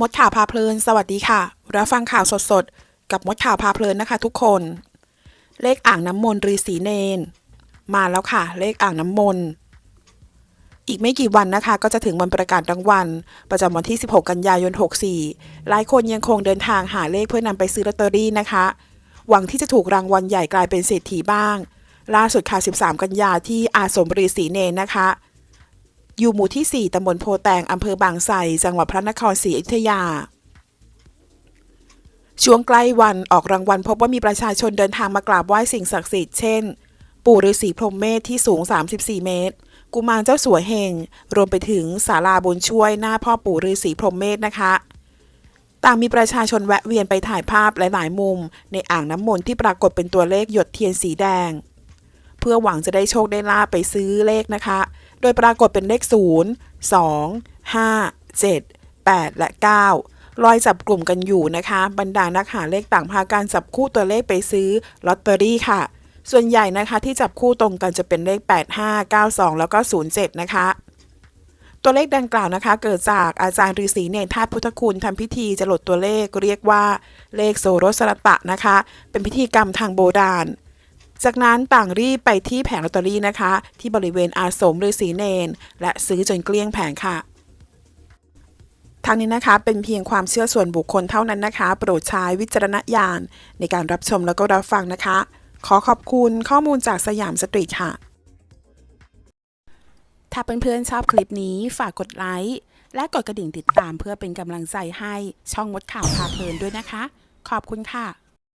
มดข่าวพาเพลิน สวัสดีค่ะ รับฟังข่าวสดๆ กับมดข่าวพาเพลินนะคะ ทุกคน เลขอ่างน้ำมนต์ฤาษีเนน มาแล้วค่ะ เลขอ่างน้ำมนต์ อีกไม่กี่วันนะคะ ก็จะถึงวันประกาศรางวัล ประจำวันที่ 16 กันยายน 64 หลายคนยังคงเดินทางหาเลขเพื่อนำไปซื้อลอตเตอรี่นะคะ หวังที่จะถูกรางวัลใหญ่กลายเป็นเศรษฐีบ้าง ล่าสุดค่ะ 13 กันยาที่อาสมฤาษีเนนนะคะ อยู่หมู่ที่ 4ตำบลโพแตงอำเภอบางไทรจังหวัดพระนครศรีอยุธยา ช่วงใกล้วันออกรางวัลพบว่ามีประชาชนเดินทางมากราบไหว้สิ่งศักดิ์สิทธิ์เช่น ปู่ฤาษีพรหมเมธที่สูง 34 เมตร กุมารเจ้าสัวเฮง รวมไปถึงศาลาบุญช่วยหน้าพ่อปู่ฤาษีพรหมเมธนะคะต่างมีประชาชนแวะเวียนไปถ่ายภาพหลาย ๆ มุม ในอ่างน้ำมนต์ที่ปรากฏเป็นตัวเลขหยดเทียนสีแดง เพื่อหวังจะได้โชคได้ลาบไปซื้อเลขนะคะ โดยปรากฏเป็นเลข 0 2 5 7 8 และ 9 ลอยจับกลุ่มกันอยู่นะคะ บรรดานักหาเลขต่างพาการจับคู่ตัวเลขไปซื้อลอตเตอรี่ค่ะ ส่วนใหญ่นะคะที่จับคู่ตรงกันจะเป็นเลข 85 92 แล้วก็ 07 นะคะตัวเลขดังกล่าวนะคะ เกิดจากอาจารย์ฤาษีเนรธาตุพุทธคุณทำพิธีจรดตัวเลขเรียกว่าเลขโสรสรตะนะคะ เป็นพิธีกรรมทางโบราณ จากนั้นต่างรีบไปที่แผงลอตเตอรี่นะคะ ที่บริเวณอาสมฤาษีเนน และซื้อจนเกลี้ยงแผงค่ะทางนี้นะคะเป็นเพียงความเชื่อส่วนบุคคลเท่านั้นนะคะ โปรดใช้วิจารณญาณในการรับชมแล้วก็รับฟังนะคะ ขอขอบคุณข้อมูลจากสยามสตรีทค่ะ ถ้าเพื่อนๆชอบคลิปนี้ฝากกดไลค์และกดกระดิ่งติดตามเพื่อเป็นกำลังใจให้ช่องมดข่าวพาเพลินด้วยนะคะ ขอบคุณค่ะ